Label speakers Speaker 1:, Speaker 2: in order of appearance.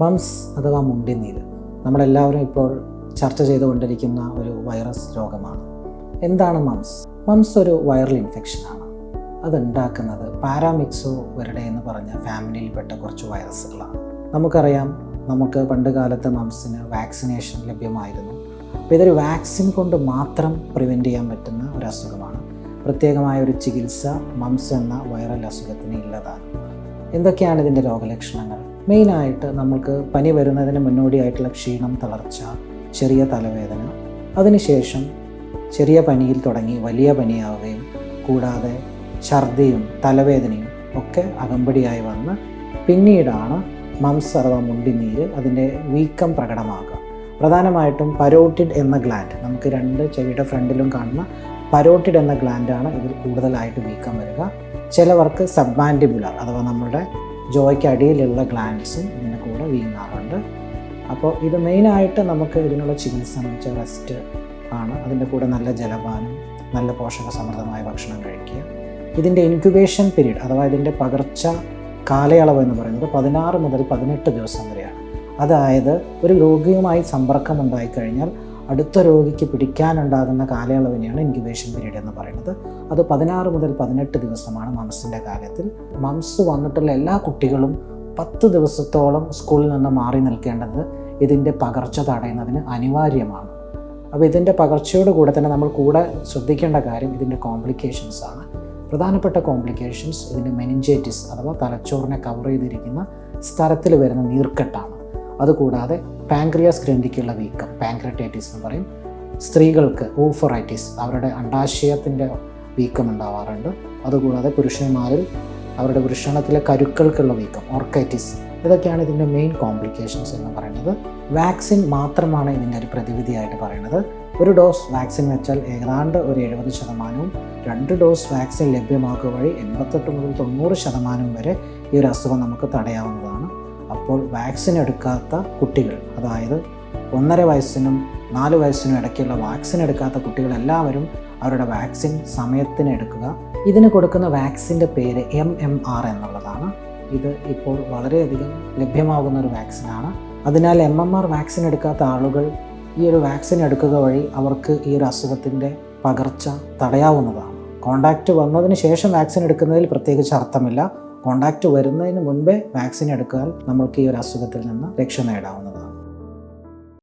Speaker 1: Moms അഥവാ മുണ്ടിനീര്. നമ്മളെല്ലാവരും ഇപ്പോൾ ചർച്ച ചെയ്തുകൊണ്ടിരിക്കുന്ന ഒരു വൈറസ് രോഗമാണ്. എന്താണ് മംസ്? മംസ് ഒരു വൈറൽ ഇൻഫെക്ഷനാണ് അതുണ്ടാക്കുന്നത് പാരാമിക്സോ വരുടെ എന്ന് പറഞ്ഞ ഫാമിലിയിൽപ്പെട്ട കുറച്ച് വൈറസുകളാണ്. നമുക്കറിയാം നമുക്ക് പണ്ട് കാലത്ത് മംസിന് വാക്സിനേഷൻ ലഭ്യമായിരുന്നു. അപ്പോൾ ഇതൊരു വാക്സിൻ കൊണ്ട് മാത്രം പ്രിവെന്റ് ചെയ്യാൻ പറ്റുന്ന ഒരു അസുഖമാണ്. പ്രത്യേകമായ ഒരു ചികിത്സ മംസ് എന്ന വൈറൽ അസുഖത്തിന് ഇല്ലതാണ് എന്തൊക്കെയാണ് ഇതിന്റെ രോഗലക്ഷണങ്ങൾ? മെയിനായിട്ട് നമുക്ക് പനി വരുന്നതിന് മുന്നോടിയായിട്ടുള്ള ക്ഷീണം തളർച്ച ചെറിയ തലവേദന അതിനുശേഷം ചെറിയ പനിയിൽ തുടങ്ങി വലിയ പനിയാവുകയും കൂടാതെ ഛർദിയും തലവേദനയും ഒക്കെ അകമ്പടിയായി വന്ന് പിന്നീടാണ് മംസ് അഥവാ മുണ്ടിനീര് അതിന്റെ വീക്കം പ്രകടമാകുക. പ്രധാനമായിട്ടും പരോട്ടിഡ് എന്ന ഗ്ലാൻഡ് നമുക്ക് രണ്ട് ചെവിയുടെ ഫ്രണ്ടിലും കാണുന്ന പരോട്ടിഡ് എന്ന ഗ്ലാൻഡാണ് ഇതിൽ കൂടുതലായിട്ട് വീക്കം വരിക. ചിലവർക്ക് സബ്മാൻഡിബുലർ അഥവാ നമ്മുടെ ജോയ്ക്ക് അടിയിലുള്ള ഗ്ലാൻസും ഇതിന്റെ കൂടെ വീങ്ങാറുണ്ട്. അപ്പോൾ ഇത് മെയിനായിട്ട് നമുക്ക് ഇതിനുള്ള ചികിത്സ എന്ന് വെച്ചാൽ റെസ്റ്റ് ആണ്. അതിന്റെ കൂടെ നല്ല ജലപാനം നല്ല പോഷക സമൃദ്ധമായ ഭക്ഷണം കഴിക്കുക. ഇതിന്റെ ഇൻക്യുബേഷൻ പീരീഡ് അഥവാ ഇതിന്റെ പകർച്ച കാലയളവ് എന്ന് പറയുന്നത് പതിനാറ് മുതൽ പതിനെട്ട് ദിവസം വരെയാണ്. അതായത് ഒരു രോഗിയുമായി സമ്പർക്കം ഉണ്ടായിക്കഴിഞ്ഞാൽ അടുത്ത രോഗിക്ക് പിടിക്കാനുണ്ടാകുന്ന കാലയളവിനെയാണ് ഇൻക്യുബേഷൻ പീരീഡ് എന്ന് പറയുന്നത്. അത് പതിനാറ് മുതൽ പതിനെട്ട് ദിവസമാണ് മംസിന്റെ കാര്യത്തിൽ മംസ് വന്നിട്ടുള്ള എല്ലാ കുട്ടികളും പത്ത് ദിവസത്തോളം സ്കൂളിൽ നിന്ന് മാറി നിൽക്കേണ്ടത് ഇതിന്റെ പകർച്ച തടയുന്നതിന് അനിവാര്യമാണ്. അപ്പോൾ ഇതിന്റെ പകർച്ചയോട് കൂടെ തന്നെ നമ്മൾ കൂടെ ശ്രദ്ധിക്കേണ്ട കാര്യം ഇതിന്റെ കോംപ്ലിക്കേഷൻസ് ആണ്. പ്രധാനപ്പെട്ട കോംപ്ലിക്കേഷൻസ് ഇതിന്റെ മെനിഞ്ചൈറ്റിസ് അഥവാ തലച്ചോറിനെ കവർ ചെയ്തിരിക്കുന്ന സ്ഥലത്തിൽ വരുന്ന നീർക്കെട്ടാണ്. അതുകൂടാതെ പാങ്ക്രിയാസ് ഗ്രന്ഥിക്കുള്ള വീക്കം പാങ്ക്രറ്റൈറ്റിസ് എന്ന് പറയും. സ്ത്രീകൾക്ക് ഓഫറൈറ്റിസ് അവരുടെ അണ്ടാശയത്തിന്റെ വീക്കം ഉണ്ടാവാറുണ്ട് അതുകൂടാതെ പുരുഷന്മാരിൽ അവരുടെ വൃഷണത്തിലെ കരുക്കൾക്കുള്ള വീക്കം ഓർക്കൈറ്റിസ്. ഇതൊക്കെയാണ് ഇതിന്റെ മെയിൻ കോംപ്ലിക്കേഷൻസ് എന്ന് പറയുന്നത്. വാക്സിൻ മാത്രമാണ് ഇതിന്റെ ഒരു പ്രതിവിധിയായിട്ട് പറയുന്നത്. ഒരു ഡോസ് വാക്സിൻ വെച്ചാൽ ഏതാണ്ട് ഒരു എഴുപത് ശതമാനവും രണ്ട് ഡോസ് വാക്സിൻ ലഭ്യമാക്കുക വഴി എൺപത്തെട്ട് മുതൽ തൊണ്ണൂറ് ശതമാനം വരെ ഈ ഒരു അസുഖം നമുക്ക് തടയാവുന്നതാണ്. അപ്പോൾ വാക്സിൻ എടുക്കാത്ത കുട്ടികൾ അതായത് ഒന്നര വയസ്സിനും നാല് വയസ്സിനും ഇടയ്ക്കുള്ള വാക്സിൻ എടുക്കാത്ത കുട്ടികളെല്ലാവരും അവരുടെ വാക്സിൻ സമയത്തിന് എടുക്കുക. ഇതിന് കൊടുക്കുന്ന വാക്സിന്റെ പേര് എം എം ആർ എന്നുള്ളതാണ്. ഇത് ഇപ്പോൾ വളരെയധികം ലഭ്യമാകുന്ന ഒരു വാക്സിനാണ്. അതിനാൽ എം എം ആർ വാക്സിൻ എടുക്കാത്ത ആളുകൾ ഈ ഒരു വാക്സിൻ എടുക്കുക വഴി അവർക്ക് ഈ ഒരു അസുഖത്തിന്റെ പകർച്ച തടയാവുന്നതാണ്. കോണ്ടാക്റ്റ് വന്നതിന് ശേഷം വാക്സിൻ എടുക്കുന്നതിൽ പ്രത്യേകിച്ച് അർത്ഥമില്ല. കോണ്ടാക്റ്റ് വരുന്നതിന് മുൻപേ വാക്സിൻ എടുക്കാൻ നമ്മൾക്ക് ഈ ഒരു അസുഖത്തിൽ നിന്ന് രക്ഷ നേടാവുന്നതാണ്.